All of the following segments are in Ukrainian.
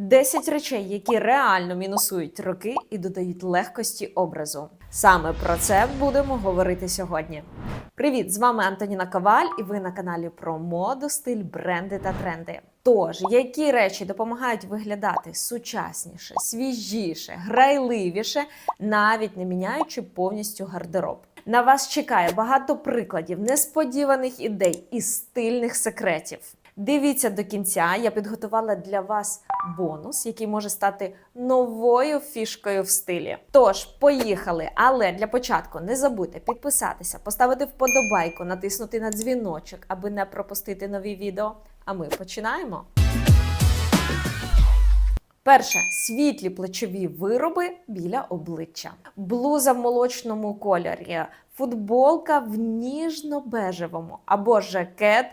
10 речей, які реально мінусують роки і додають легкості образу. Саме про це будемо говорити сьогодні. Привіт! З вами Антоніна Коваль, і ви на каналі про моду, стиль, бренди та тренди. Тож, які речі допомагають виглядати сучасніше, свіжіше, грайливіше, навіть не міняючи повністю гардероб. На вас чекає багато прикладів, несподіваних ідей і стильних секретів. Дивіться до кінця, я підготувала для вас бонус, який може стати новою фішкою в стилі. Тож, поїхали! Але для початку не забудьте підписатися, поставити вподобайку, натиснути на дзвіночок, аби не пропустити нові відео. А ми починаємо. Перше світлі плечові вироби біля обличчя, блуза в молочному кольорі, футболка в ніжно-бежевому або жакет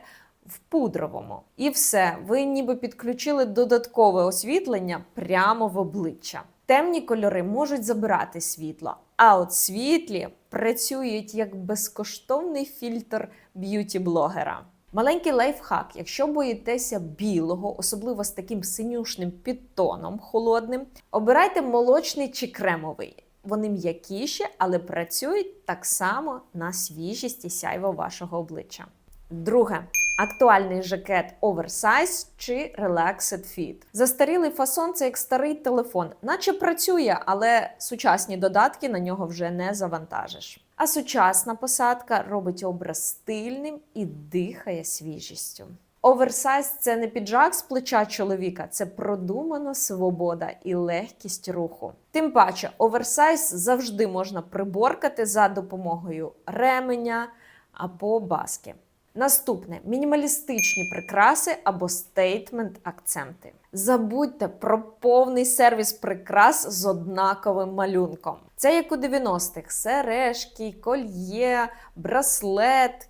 в пудровому. І все, ви ніби підключили додаткове освітлення прямо в обличчя. Темні кольори можуть забирати світло, а от світлі працюють як безкоштовний фільтр б'юті-блогера. Маленький лайфхак, якщо боїтеся білого, особливо з таким синюшним підтоном холодним, обирайте молочний чи кремовий. Вони м'якіші, але працюють так само на свіжість і сяйво вашого обличчя. Друге. Актуальний жакет оверсайз чи Relaxed Fit. Застарілий фасон це як старий телефон, наче працює, але сучасні додатки на нього вже не завантажиш. А сучасна посадка робить образ стильним і дихає свіжістю. Оверсайз це не піджак з плеча чоловіка, це продумана свобода і легкість руху. Тим паче, оверсайз завжди можна приборкати за допомогою ременя або баски. Наступне мінімалістичні прикраси або стейтмент-акценти. Забудьте про повний сервіс прикрас з однаковим малюнком. Це як у 90-х: сережки, кольє, браслет,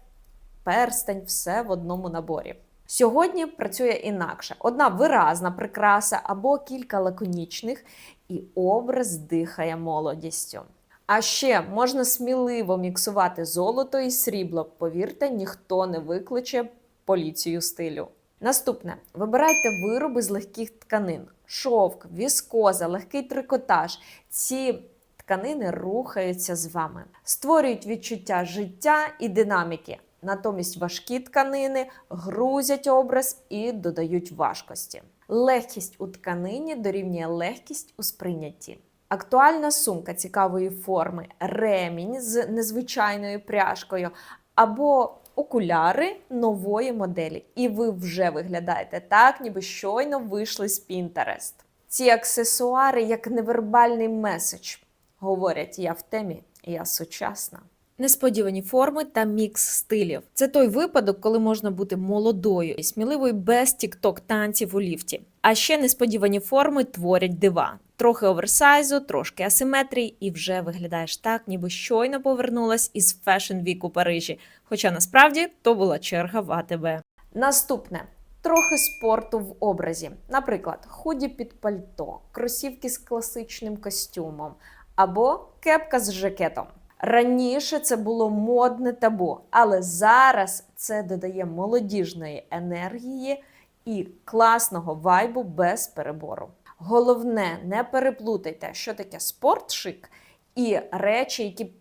перстень все в одному наборі. Сьогодні працює інакше: одна виразна прикраса або кілька лаконічних, і образ дихає молодістю. А ще можна сміливо міксувати золото і срібло. Повірте, ніхто не викличе поліцію стилю. Наступне: вибирайте вироби з легких тканин: шовк, віскоза, легкий трикотаж. Ці тканини рухаються з вами, створюють відчуття життя і динаміки. Натомість важкі тканини грузять образ і додають важкості. Легкість у тканині дорівнює легкість у сприйнятті. Актуальна сумка цікавої форми, ремінь з незвичайною пряжкою або окуляри нової моделі. І ви вже виглядаєте так, ніби щойно вийшли з Pinterest. Ці аксесуари як невербальний меседж. Говорять, я в темі, я сучасна. Несподівані форми та мікс стилів. Це той випадок, коли можна бути молодою і сміливою без тік-ток танців у ліфті. А ще несподівані форми творять дива. Трохи оверсайзу, трошки асиметрії, і вже виглядаєш так, ніби щойно повернулась із фешн вік у Парижі. Хоча насправді то була черга в АТБ. Наступне. Трохи спорту в образі, наприклад, худі під пальто, кросівки з класичним костюмом або кепка з жакетом. Раніше це було модне табу, але зараз це додає молодіжної енергії і класного вайбу без перебору. Головне, не переплутайте, що таке спортшик і речі, які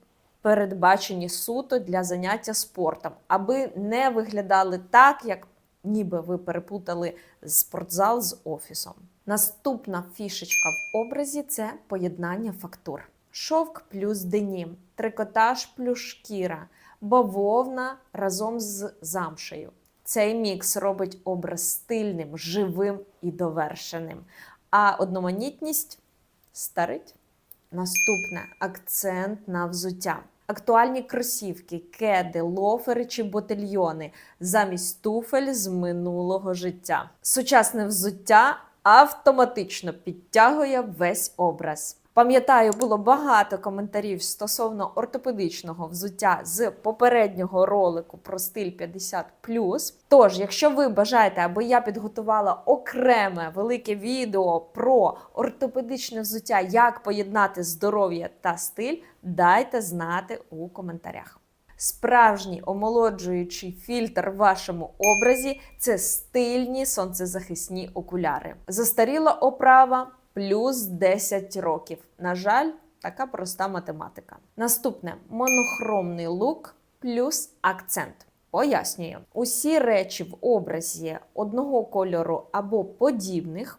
передбачені суто для заняття спортом, аби не виглядали так, як ніби ви переплутали спортзал з офісом. Наступна фішечка в образі це поєднання фактур. Шовк плюс денім, трикотаж плюс шкіра, бавовна разом з замшею. Цей мікс робить образ стильним, живим і довершеним. А одноманітність старить. Наступне акцент на взуття. Актуальні кросівки, кеди, лофери чи ботильйони замість туфель з минулого життя. Сучасне взуття автоматично підтягує весь образ. Пам'ятаю, було багато коментарів стосовно ортопедичного взуття з попереднього ролику про стиль 50. Тож, якщо ви бажаєте, аби я підготувала окреме велике відео про ортопедичне взуття, як поєднати здоров'я та стиль, дайте знати у коментарях. Справжній омолоджуючий фільтр в вашому образі це стильні сонцезахисні окуляри. Застаріла оправа плюс 10 років. На жаль, така проста математика. Наступне монохромний лук плюс акцент. Пояснюю, усі речі в образі одного кольору або подібних,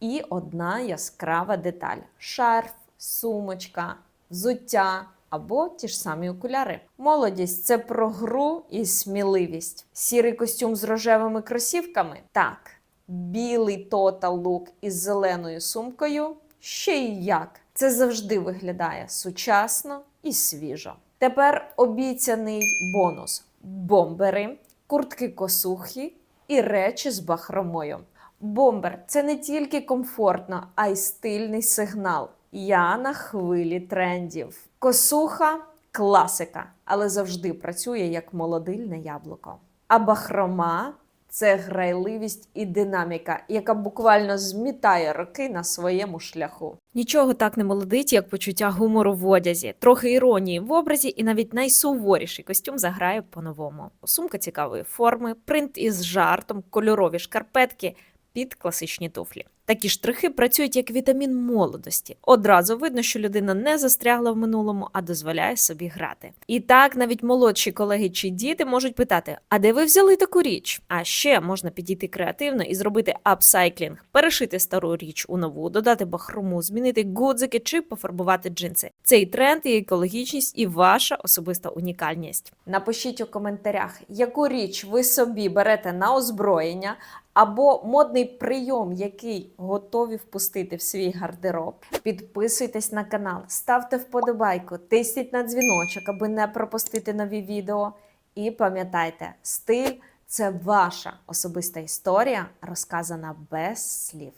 і одна яскрава деталь: шарф, сумочка, взуття або ті ж самі окуляри. Молодість це про гру і сміливість. Сірий костюм з рожевими кросівками? Так. Білий тотал лук із зеленою сумкою? Ще й як. Це завжди виглядає сучасно і свіжо. Тепер обіцяний бонус: бомбери, куртки косухи і речі з бахромою. Бомбер це не тільки комфортно, а й стильний сигнал. Я на хвилі трендів. Косуха класика, але завжди працює як молодильне яблуко. А бахрома це грайливість і динаміка, яка буквально змітає роки на своєму шляху. Нічого так не молодить, як почуття гумору в одязі, трохи іронії в образі, і навіть найсуворіший костюм заграє по-новому. Сумка цікавої форми, принт із жартом, кольорові шкарпетки під класичні туфлі. Такі штрихи працюють як вітамін молодості. Одразу видно, що людина не застрягла в минулому, а дозволяє собі грати. І так навіть молодші колеги чи діти можуть питати: а де ви взяли таку річ? А ще можна підійти креативно і зробити апсайклінг, перешити стару річ у нову, додати бахрому, змінити гудзики чи пофарбувати джинси. Цей тренд і екологічність, і ваша особиста унікальність. Напишіть у коментарях, яку річ ви собі берете на озброєння, або модний прийом, який готові впустити в свій гардероб. Підписуйтесь на канал, ставте вподобайку, тисніть на дзвіночок, аби не пропустити нові відео. І пам'ятайте, стиль це ваша особиста історія, розказана без слів.